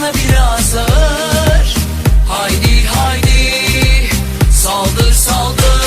bana biraz ağır. Haydi haydi saldır saldır.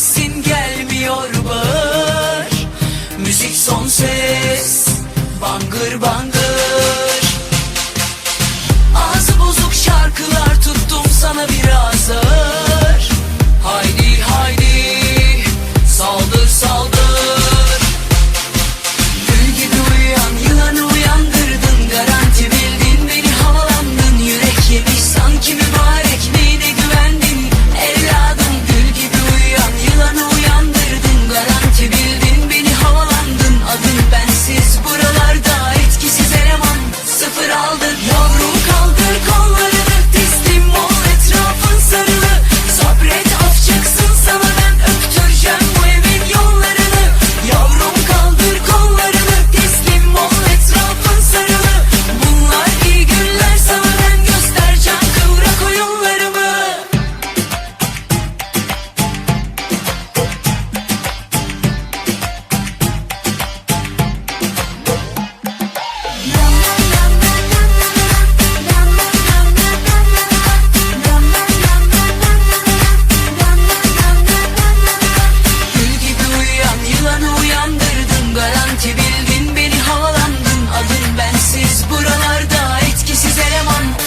sesin gelmiyor bağır. Müzik son ses Bangır bangır. Olanı uyandırdın garanti bildin beni havalandın. Adın bensiz buralarda etkisiz eleman.